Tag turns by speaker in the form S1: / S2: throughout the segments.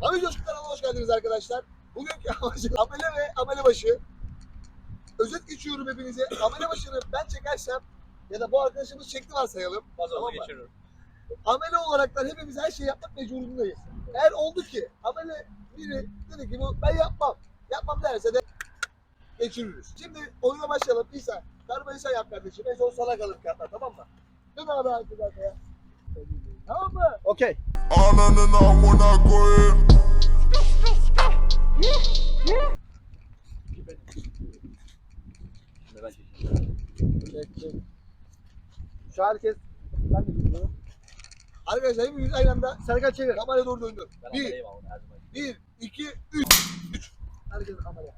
S1: Abi Coşku kanalına hoş geldiniz arkadaşlar. Bugünkü amacım amele ve amele başı. Özet geçiyorum hepinize. Amele başını ben çekersem ya da bu arkadaşımız çekti varsayalım. Tamam mı?
S2: geçiyorum.
S1: Amele olaraktan hepimiz her şeyi yapmak mecburundayız. Eğer oldu ki amele biri dedi ki bu ben yapmam. Yapmam derse de geçiririz. Şimdi oyuna başlayalım. İsa, darbayı sen yap kardeşim. En son sana kalır kağıtlar tamam mı? Dön abi arkadaşlar ya. Tamam mı?
S2: Okey.
S3: Ananın amına koyayım.
S1: Çek, çek. Şu herkes ben de bilmiyorum. Arkadaşlar hepimiz aynı anda Serkan çevir. Kameraya doğru döndü. Bir, bir, iki, üç. Üç. Herkes kameraya.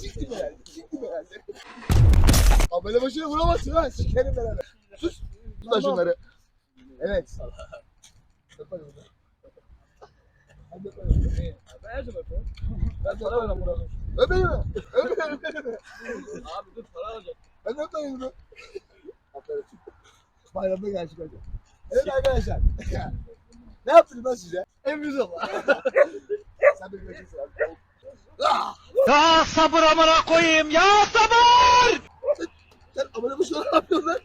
S1: Siktir be. Siktir be. Amele başına vuramazsın ha. Sikerim beraber. Sus. Tut da şunları. Evet. Öp öp
S2: her zaman yapıyorum.
S1: Ben de öperim bunu. Öperim mi? Öperim öperim.
S2: Abi dur para alacak.
S1: Ben de öperim bunu. Aferin. Bayramda gerçek hocam. Evet arkadaşlar. ne yaptın lan size?
S2: En güzel.
S1: Sen benim yaşımsın abi.
S4: Ya sabır amına koyayım ya sabır!
S1: Sen amına bu ne yapıyorsun lan?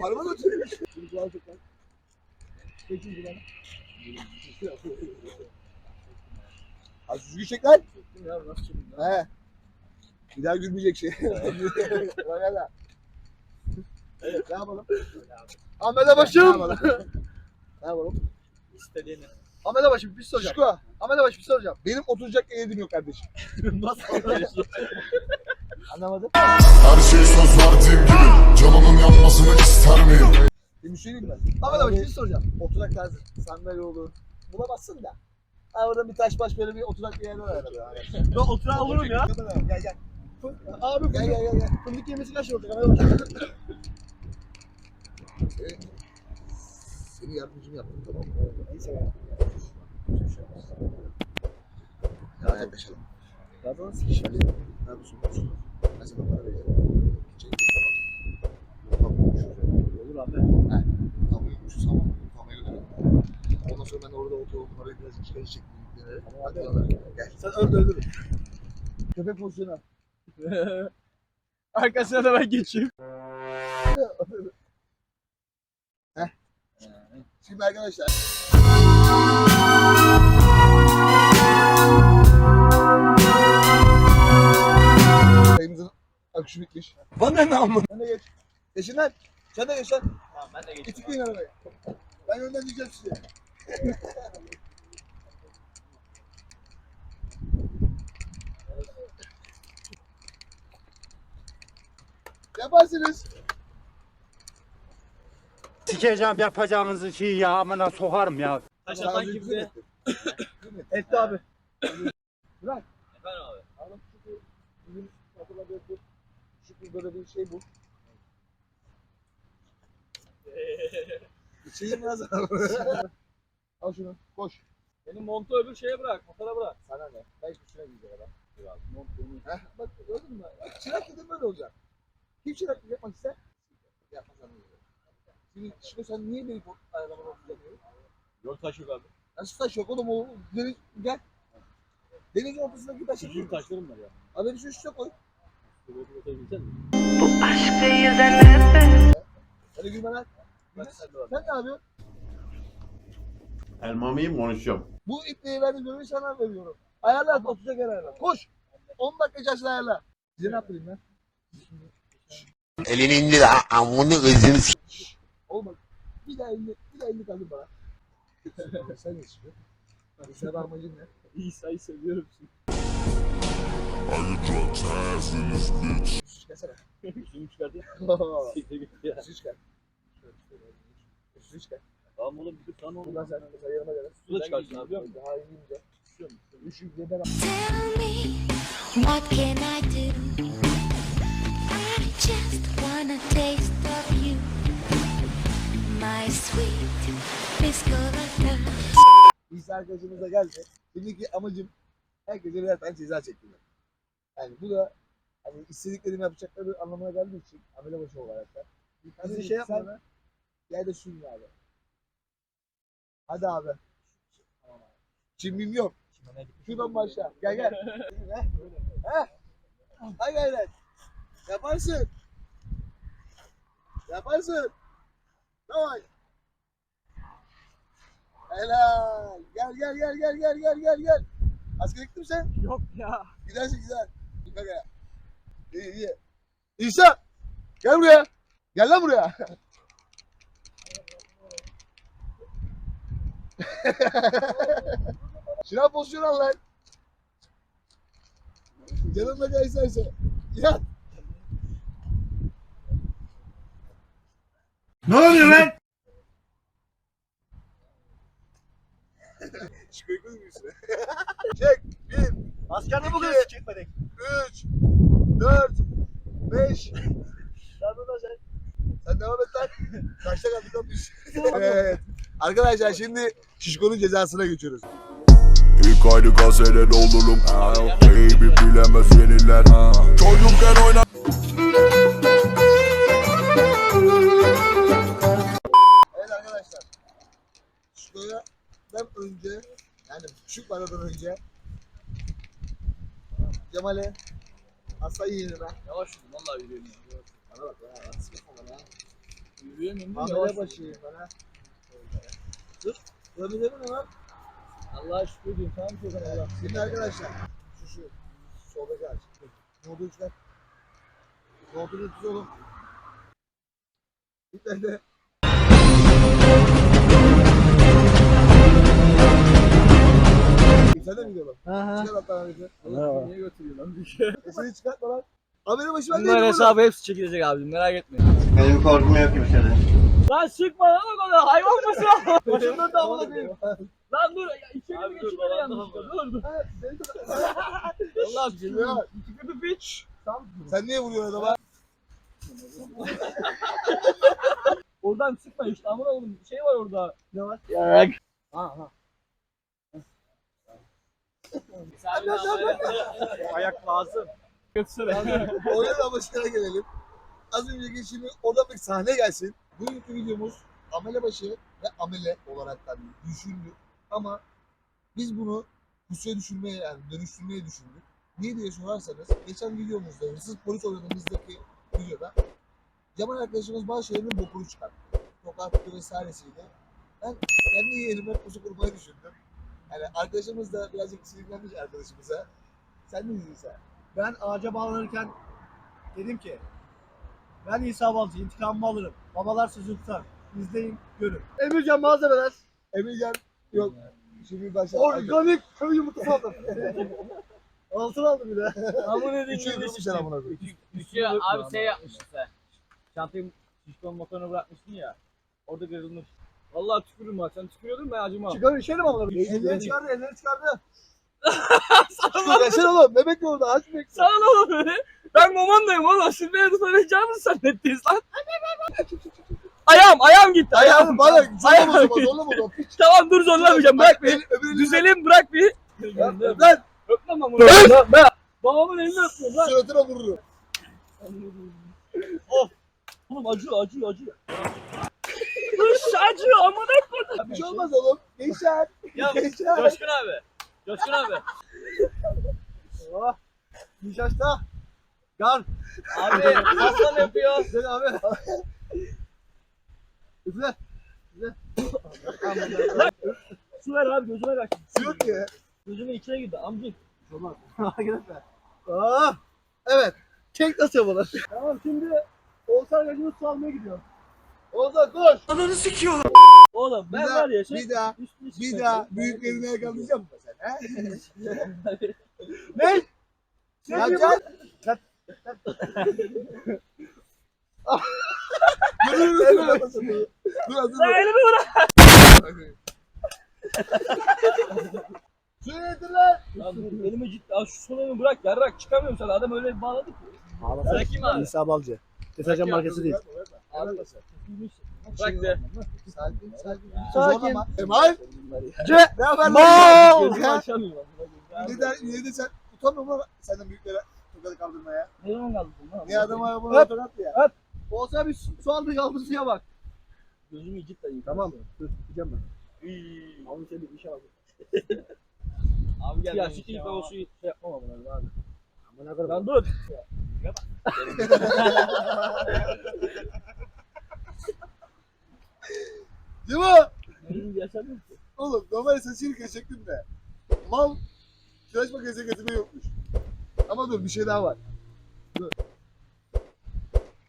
S1: Parmağı götürüyor. Bunu lan. Çekin. Az düzgün çek lan.
S2: Ya nasıl
S1: He. Bir daha gülmeyecek şey. Bak hala. Evet, ne yapalım? Ne
S2: başım.
S1: Ne yapalım?
S2: İstediğini.
S4: Amele başım bir şey soracağım.
S1: Şişko,
S4: Amele başım bir şey soracağım.
S1: benim oturacak yerim yok kardeşim.
S2: Nasıl?
S1: Anlamadım.
S3: Her şey söz verdiğim gibi Canımın yanmasını ister miyim?
S1: Bir şey diyeyim mi?
S4: Amele başım bir şey soracağım.
S1: Oturak tarzı, sandalye olur. Bulamazsın da. Ha orada bir taş baş böyle bir oturak bir yer var arada.
S4: Ben oturan olurum ya.
S1: Gel gel.
S4: Abi
S1: Gel gel gel. gel.
S4: fındık yemesi kaç olacak?
S1: Seni yardımcım yaptım tamam mı? Neyse ya. Ya yaklaşalım.
S4: Zaten
S1: Şöyle ne yapıyorsun? Ben sana para vereceğim. Çek Tamam, şuraya.
S4: Olur abi.
S1: Tamam, şu saman tamaya götürelim. Ondan sonra ben orada oturup parayı biraz çıkarı çektim. Hadi alır. Gel.
S4: Sen öldü öldür.
S1: Köpek pozisyonu.
S4: Arkasına da ben geçeyim.
S1: Şimdi arkadaşlar. Sayımızın akışı bitmiş.
S4: Bana ne amına?
S1: Sen de geç. Geçin lan. Sen de geç lan.
S2: Tamam ben de geçeyim.
S1: İtikleyin arabaya. Ben önden diyeceğim size. Yaparsınız.
S5: Sikeceğim yapacağınızı şey ya amına sokarım ya.
S2: Taş atan
S1: dilerim.
S4: Etti abi.
S2: Efendim abi.
S1: Adam çünkü bizim hatırladığı bir şey bu. Bir şeyim lazım. Al şunu. Koş.
S2: Benim montu öbür şeye bırak. Motora bırak.
S1: Sana ne? Ben hiçbir şuna gidecek adam. Heh, bak gördün mü? Çırak dedim böyle olacak. Kim çıraklık yapmak ister? Yapmaz anlıyor. Şimdi, şimdi sen niye beni arabanın ortasında
S2: Yol taş yok abi.
S1: Nasıl taş yok oğlum o deniz, gel. Denizin ortasındaki taşı
S2: Küçük taşlarım var ya.
S1: Abi beni şu üstüne koy.
S2: Mi?
S6: Aşk değil de nefes.
S1: Hadi gülme lan.
S2: Ben sen
S1: ne yapıyorsun?
S7: Elmamı yiyeyim konuşacağım.
S1: Bu ipliği verdim göbeği sana veriyorum. Ayarla oturacak yer ayarla. Koş. 10 dakika içerisinde ayarla. Size ne yapayım ben?
S3: Elini indir amını ızını
S1: Olmadı. Bir daha elini, bir daha elini kaldır bana. Sen ne istiyorsun? Hadi sen amacın ne?
S2: İsa'yı seviyorum şimdi.
S1: Çıkarsana.
S2: Üstümü çıkardı ya. Siktir git ya. Bir tamam oğlum.
S1: Bundan sen mesela yanıma
S2: çıkarsın abi?
S1: Daha iyi yedi
S8: Tell me, what can I do? I just wanna taste of you, my sweet Piscolata.
S1: İsa arkadaşımız da geldi. Şimdiki amacım herkese birer tane ceza çektirmek. Yani bu da hani istediklerimi yapacakları anlamına geldiği için amele başı olarak da.
S4: Bizi şey yapma
S1: sen-
S4: lan.
S1: Gel de sürün abi. Hadi abi. Çimim yok. Şuradan başla. Gel gel. Heh. Hay gayret. Yaparsın. Yaparsın. Tamam. Helal. Gel gel gel gel gel gel gel gel. Asker gittin mi sen?
S2: Yok ya.
S1: Gidersin gider. Dikkat et. İyi iyi. İsa. Gel buraya. Gel lan buraya. Şuna pozisyon al lan. Canım ne isterse. Yat.
S5: Ne oluyor lan?
S1: Çıkıyor üstüne. Çek.
S5: Askerde
S1: bu kadar
S5: çekmedik.
S1: üç, dört, beş. Sen devam et lan. Kaçta kaldık lan biz? evet. Arkadaşlar şimdi Şişko'nun cezasına geçiyoruz.
S3: İlk aylık azelen olurum Baby bilemez yeniler Çocukken
S1: Cemal'e Aslan yeğenime
S2: Yavaş yürü vallahi yürüyorum. ya.
S1: Bana bak ya. Artist yapma bana.
S2: Yürüyemiyorum. Yavaş
S1: başıyım bana. Dur. Görmedin mi lan?
S2: Allah'a şükür ediyorum. Tamam çok Allah.
S1: Şimdi arkadaşlar şu şu soldaki aç. Nodu üçler. Nodu üçler oğlum. Bir tane Sen de mi gidiyorsun? Çıkar hatta abi.
S2: Allah niye götürüyor lan bir şey?
S1: Seni çıkartma lan. Haberi başı ben
S2: Bunların hesabı hepsi çekilecek abi merak etme.
S5: Benim korkum yok kimseden.
S2: Lan sıkma lan o kadar hayvan mısın?
S1: Başımdan da amına koyayım.
S2: lan dur ya içeri geçiyor yanlışlıkla dur dur.
S1: Ha, seni de-
S2: Allah
S1: Geliyor.
S2: aşkına. İki kötü piç.
S1: Sen niye vuruyorsun adama?
S2: Oradan sıkma işte amına oğlum bir şey var orada. Ne var? Ya. Ha ha.
S5: Ayak lazım.
S2: Götürsene.
S1: Oyun başına gelelim. Az önceki şimdi orada bir sahne gelsin. Bugünkü videomuz amele ve amele olaraktan düşündük. Ama biz bunu Hüsnü'ye düşürmeye yani dönüştürmeye düşündük. Niye diye sorarsanız geçen videomuzda hırsız polis oynadığımızdaki videoda Cemal arkadaşımız bazı şeylerin bokunu çıkarttı. Tokattı vesairesiyle. Ben kendi yeğenime pusu kurmayı düşündüm. Yani arkadaşımız da birazcık sinirlenmiş arkadaşımıza. Sen ne diyorsun sen?
S7: Ben ağaca bağlanırken dedim ki ben İsa Balcı intikamımı alırım. Babalar sözü tutar. İzleyin, görün. Emircan malzemeler.
S1: Emircan yok. Şimdi başla.
S7: Organik köy yumurtası aldım. Altın aldım bir de.
S2: Amına
S1: Üçü öldürmüşler amına koyayım.
S2: Abi şey yapmışsın sen. Çantayı şişkon motoruna bırakmıştın ya. Orada kırılmış. Vallahi tükürürüm bak sen tükürüyordun ben acımam.
S7: Çıkar içelim ama.
S1: Elleri çıkardı, elleri çıkardı. Çıkar, sen oğlum, bebek mi orada? Aç bebek.
S2: Sana ne olur böyle? Ben mamandayım oğlum. Siz beni tutacağınızı zannettiniz lan. ayağım ayağım gitti. Ayağım.
S1: Bana,
S2: Ayağım
S1: zorlama o zaman,
S2: gitti.
S1: zorlama o zaman. Piç.
S2: Tamam dur zorlamayacağım. Bırak bir. Düzelim bırak bir.
S1: ver. Lan,
S2: Öpmem bunu. Lan ben. Babamın elini öpüyorum lan.
S1: suratına vururum.
S2: Oğlum acıyor acıyor acıyor. Hış acıyor amına
S1: Bir şey olmaz oğlum. Gençler.
S2: Ya
S1: Gençler.
S2: Coşkun abi. Coşkun abi.
S7: Oh. Nişasta. Gar.
S2: Abi aslan yapıyor.
S7: Güzel abi. Üfle.
S2: Su ver abi gözüme bak.
S1: Su yok ki.
S2: Gözümün içine girdi amcık.
S7: Olmaz. Hareket etme. Aa. Evet. Kek nasıl yapılır? Tamam şimdi Oğuzhan Gacımız su almaya gidiyor.
S1: Oğuzhan koş.
S2: Oğlum
S1: Bir
S2: ben
S1: daha,
S2: var ya şey.
S1: bir daha,
S2: üstüne
S1: bir daha büyüklerini yakalayacak mısın sen? He?
S7: Ne?
S1: Ne yapacaksın? Dur dur dur. Dur dur dur.
S2: Sen elimi bırak.
S1: Su getir lan.
S2: Ya dur elimi ciddi. Al şu son elimi bırak yarrak çıkamıyorum sana. Adam öyle bağladı ki. Bırakayım abi.
S7: İsa Balcı. Deterjan markası değil.
S2: Abi. Bırak de.
S1: Sakin sakin.
S7: Sakin.
S1: Kemal.
S7: Ce.
S1: Ne haber?
S7: Mal.
S2: Gözümü açamıyorum.
S1: Yine de, yine de sen utanmıyor musun senden büyüklere tokadı kaldırmaya?
S2: Ne zaman kaldı bu lan?
S1: Niye adama bunu
S7: Hep.
S1: tokat ya?
S7: Oğuzhan bir su aldık al bu suya bak.
S2: Gözümü cidden yıkıyor.
S7: Tamam. Dur gideceğim ben. Abi seni işe aldım.
S2: Abi gel.
S7: Ya
S2: Ya
S7: şu keyif o
S2: o şey yapmam abi.
S7: Amına kadar.
S2: Lan dur.
S1: Cima!
S2: Benim yaşadım ki.
S1: Oğlum normal saçını kesecektim de. Mal tıraş makinesi getirmeyi yokmuş. Ama dur bir şey daha var.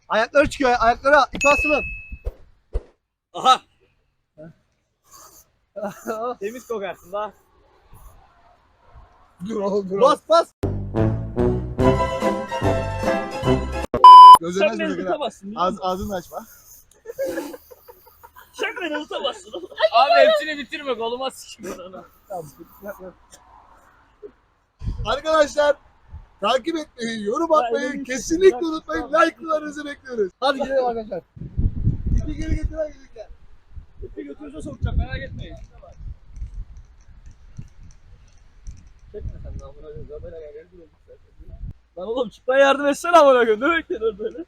S7: Ayakları çıkıyor. Ayaklara ip asılın.
S2: Aha. Temiz kokarsın daha.
S1: Dur oğlum dur.
S7: Bas bas.
S1: Gözlerini
S2: Sen beni
S1: açma
S2: tutamazsın. değil mi?
S1: Ağz, ağzını açma.
S2: Beni tutamazsın. Abi hepsini bitirme koluma sikim
S7: yapma.
S1: Arkadaşlar takip etmeyi, yorum atmayı kesinlikle unutmayın. Like'larınızı bekliyoruz.
S7: Hadi gidelim arkadaşlar.
S1: İpi geri getir arkadaşlar.
S2: İpi götürürse sokacağım merak etmeyin. Çekme sen amına koyayım. Kamera gel Lan oğlum çıkmaya yardım etsene amına koyayım. Ne bekliyorsun böyle?